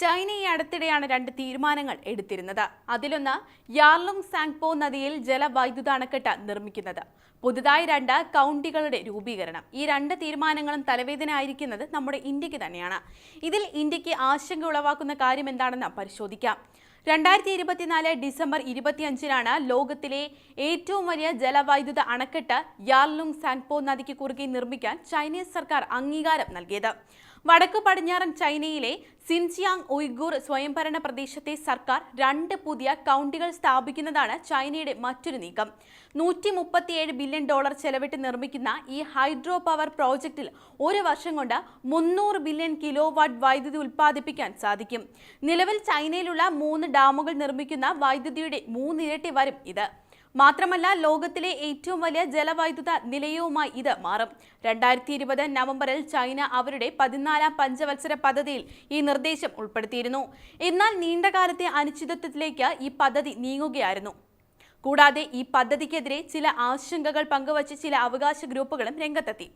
China ഈ അടുത്തിടെയാണ് രണ്ട് തീരുമാനങ്ങൾ എടുത്തിരുന്നത്. അതിലൊന്ന് യാർലുങ് സാങ്പോ നദിയിൽ ജലവൈദ്യുത അണക്കെട്ട് നിർമ്മിക്കുന്നത്. പുതുതായി രണ്ട് കൗണ്ടികളുടെ രൂപീകരണം. ഈ രണ്ട് തീരുമാനങ്ങളും തലവേദന ആയിരിക്കുന്നത് നമ്മുടെ ഇന്ത്യയ്ക്ക് തന്നെയാണ്. ഇതിൽ ഇന്ത്യയ്ക്ക് ആശങ്ക ഉളവാക്കുന്ന കാര്യം എന്താണെന്ന് പരിശോധിക്കാം. രണ്ടായിരത്തി ഇരുപത്തിനാല് ഡിസംബർ ഇരുപത്തിയഞ്ചിനാണ് ലോകത്തിലെ ഏറ്റവും വലിയ ജലവൈദ്യുത അണക്കെട്ട് യാർലുങ് സാങ്പോ നദിക്ക് കുറുകെ നിർമ്മിക്കാൻ ചൈനീസ് സർക്കാർ അംഗീകാരം നൽകിയത്. വടക്കു പടിഞ്ഞാറൻ ചൈനയിലെ സിൻജിയാങ് ഉയ്ഗൂർ സ്വയംഭരണ പ്രദേശത്തെ സർക്കാർ രണ്ട് പുതിയ കൗണ്ടികൾ സ്ഥാപിക്കുന്നതാണ് ചൈനയുടെ മറ്റൊരു നീക്കം. നൂറ്റി മുപ്പത്തിയേഴ് ബില്യൺ ഡോളർ ചെലവിട്ട് നിർമ്മിക്കുന്ന ഈ ഹൈഡ്രോ പവർ പ്രോജക്റ്റിൽ ഒരു വർഷം കൊണ്ട് മുന്നൂറ് ബില്യൺ കിലോ വാട്ട് വൈദ്യുതി ഉൽപ്പാദിപ്പിക്കാൻ സാധിക്കും. നിലവിൽ ചൈനയിലുള്ള മൂന്ന് ഡാമുകൾ നിർമ്മിക്കുന്ന വൈദ്യുതിയുടെ മൂന്നിരട്ടി വരും ഇത്. മാത്രമല്ല ലോകത്തിലെ ഏറ്റവും വലിയ ജലവൈദ്യുത നിലയവുമായി ഇത് മാറും. രണ്ടായിരത്തി ഇരുപത് നവംബറിൽ ചൈന അവരുടെ പതിനാലാം പഞ്ചവത്സര പദ്ധതിയിൽ ഈ നിർദ്ദേശം ഉൾപ്പെടുത്തിയിരുന്നു. എന്നാൽ നീണ്ടകാലത്തെ അനിശ്ചിതത്വത്തിലേക്ക് ഈ പദ്ധതി നീങ്ങുകയായിരുന്നു. കൂടാതെ ഈ പദ്ധതിക്കെതിരെ ചില ആശങ്കകൾ പങ്കുവച്ച് ചില അവകാശ ഗ്രൂപ്പുകളും രംഗത്തെത്തി.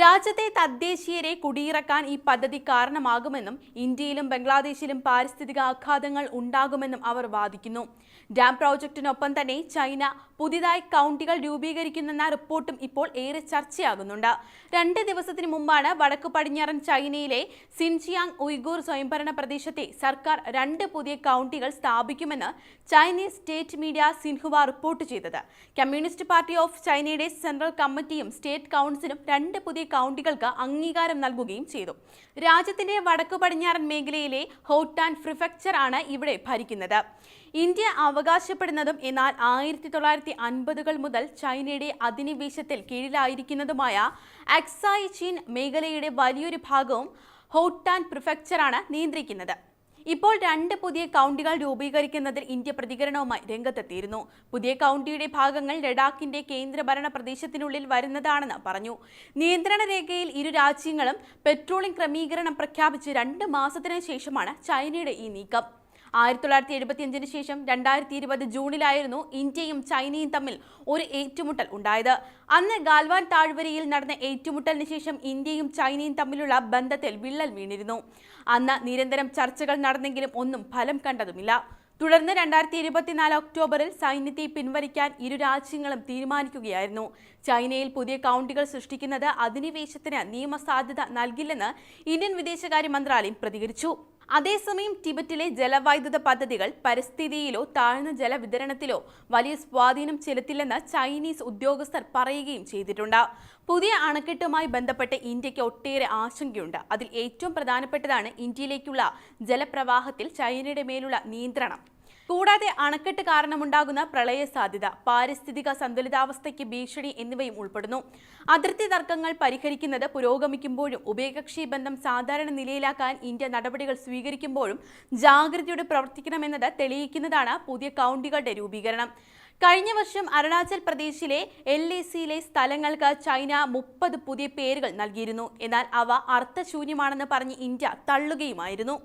രാജ്യത്തെ തദ്ദേശീയരെ കുടിയിറക്കാൻ ഈ പദ്ധതി കാരണമാകുമെന്നും ഇന്ത്യയിലും ബംഗ്ലാദേശിലും പാരിസ്ഥിതിക ആഘാതങ്ങൾ ഉണ്ടാകുമെന്നും അവർ വാദിക്കുന്നു. ഡാം പ്രോജക്റ്റിനൊപ്പം തന്നെ ചൈന പുതിയതായി കൗണ്ടികൾ രൂപീകരിക്കുന്നെന്ന റിപ്പോർട്ടും ഇപ്പോൾ ഏറെ ചർച്ചയാകുന്നുണ്ട്. രണ്ട് ദിവസത്തിന് മുമ്പാണ് വടക്കു പടിഞ്ഞാറൻ ചൈനയിലെ സിൻജിയാങ് ഉയ്ഗൂർ സ്വയംഭരണ പ്രദേശത്തെ സർക്കാർ രണ്ട് പുതിയ കൗണ്ടികൾ സ്ഥാപിക്കുമെന്ന് Chinese state media Xinhua report ചെയ്തത്. കമ്മ്യൂണിസ്റ്റ് പാർട്ടി ഓഫ് ചൈനയുടെ സെൻട്രൽ കമ്മിറ്റിയും സ്റ്റേറ്റ് കൗൺസിലും രണ്ട് പുതിയ കൗണ്ടികൾക്ക് അംഗീകാരം നൽകുകയും ചെയ്തു. രാജ്യത്തിന്റെ വടക്കു പടിഞ്ഞാറൻ മേഖലയിലെ ഹോട്ടാൻ പ്രിഫെക്ചർ ആണ് ഇവിടെ ഭരിക്കുന്നത്. ഇന്ത്യ അവകാശപ്പെടുന്നതും എന്നാൽ ആയിരത്തി തൊള്ളായിരത്തി അൻപതുകൾ മുതൽ ചൈനയുടെ അധിനിവേശത്തിൽ കീഴിലായിരിക്കുന്നതുമായ അക്സായി ചീൻ മേഖലയുടെ വലിയൊരു ഭാഗവും ഹോട്ടാൻ പ്രിഫെക്ചറാണ് നിയന്ത്രിക്കുന്നത്. ഇപ്പോൾ രണ്ട് പുതിയ കൗണ്ടികൾ രൂപീകരിക്കുന്നതിൽ ഇന്ത്യ പ്രതികരണവുമായി രംഗത്തെത്തിയിരുന്നു. പുതിയ കൗണ്ടിയുടെ ഭാഗങ്ങൾ ലഡാക്കിന്റെ കേന്ദ്രഭരണ പ്രദേശത്തിനുള്ളിൽ വരുന്നതാണെന്ന് പറഞ്ഞു. നിയന്ത്രണ രേഖയിൽ ഇരു രാജ്യങ്ങളും പെട്രോളിംഗ് ക്രമീകരണം പ്രഖ്യാപിച്ച് രണ്ട് മാസത്തിനു ശേഷമാണ് ചൈനയുടെ ഈ നീക്കം. ആയിരത്തി തൊള്ളായിരത്തി എഴുപത്തിയഞ്ചിന് ശേഷം രണ്ടായിരത്തി ഇരുപത് ജൂണിലായിരുന്നു ഇന്ത്യയും ചൈനയും തമ്മിൽ ഒരു ഏറ്റുമുട്ടൽ ഉണ്ടായത്. അന്ന് ഗാൽവാൻ താഴ്വരയിൽ നടന്ന ഏറ്റുമുട്ടലിന് ശേഷം ഇന്ത്യയും ചൈനയും തമ്മിലുള്ള ബന്ധത്തിൽ വിള്ളൽ വീണിരുന്നു. അന്ന് നിരന്തരം ചർച്ചകൾ നടന്നെങ്കിലും ഒന്നും ഫലം കണ്ടതുമില്ല. തുടർന്ന് രണ്ടായിരത്തി ഇരുപത്തിനാല് ഒക്ടോബറിൽ സൈന്യത്തെ പിൻവലിക്കാൻ ഇരു രാജ്യങ്ങളും തീരുമാനിക്കുകയായിരുന്നു. ചൈനയിൽ പുതിയ കൗണ്ടികൾ സൃഷ്ടിക്കുന്നത് അധിനിവേശത്തിന് നിയമസാധ്യത നൽകില്ലെന്ന് ഇന്ത്യൻ വിദേശകാര്യ മന്ത്രാലയം പ്രതികരിച്ചു. അതേസമയം ടിബറ്റിലെ ജലവൈദ്യുത പദ്ധതികൾ പരിസ്ഥിതിയിലോ താഴ്ന്ന ജലവിതരണത്തിലോ വലിയ സ്വാധീനം ചെലുത്തില്ലെന്ന് ചൈനീസ് ഉദ്യോഗസ്ഥർ പറയുകയും ചെയ്തിട്ടുണ്ട്. പുതിയ അണക്കെട്ടുമായി ബന്ധപ്പെട്ട് ഇന്ത്യയ്ക്ക് ഒട്ടേറെ ആശങ്കയുണ്ട്. അതിൽ ഏറ്റവും പ്രധാനപ്പെട്ടതാണ് ഇന്ത്യയിലേക്കുള്ള ജലപ്രവാഹത്തിൽ ചൈനയുടെ മേലുള്ള നിയന്ത്രണം. കൂടാതെ അണക്കെട്ട് കാരണമുണ്ടാകുന്ന പ്രളയ സാധ്യത പാരിസ്ഥിതിക സന്തുലിതാവസ്ഥയ്ക്ക് ഭീഷണി എന്നിവയും ഉൾപ്പെടുന്നു. അതിർത്തി തർക്കങ്ങൾ പരിഹരിക്കുന്നത് പുരോഗമിക്കുമ്പോഴും ഉഭയകക്ഷി ബന്ധം സാധാരണ നിലയിലാക്കാൻ ഇന്ത്യ നടപടികൾ സ്വീകരിക്കുമ്പോഴും ജാഗ്രതയോടെ പ്രവർത്തിക്കണമെന്നത് തെളിയിക്കുന്നതാണ് പുതിയ കൗണ്ടികളുടെ രൂപീകരണം. കഴിഞ്ഞ വർഷം അരുണാചൽ പ്രദേശിലെ എൽ എ സിയിലെ സ്ഥലങ്ങൾക്ക് ചൈന മുപ്പത് പുതിയ പേരുകൾ നൽകിയിരുന്നു. എന്നാൽ അവ അർത്ഥശൂന്യമാണെന്ന് പറഞ്ഞ് ഇന്ത്യ തള്ളുകയുമായിരുന്നു.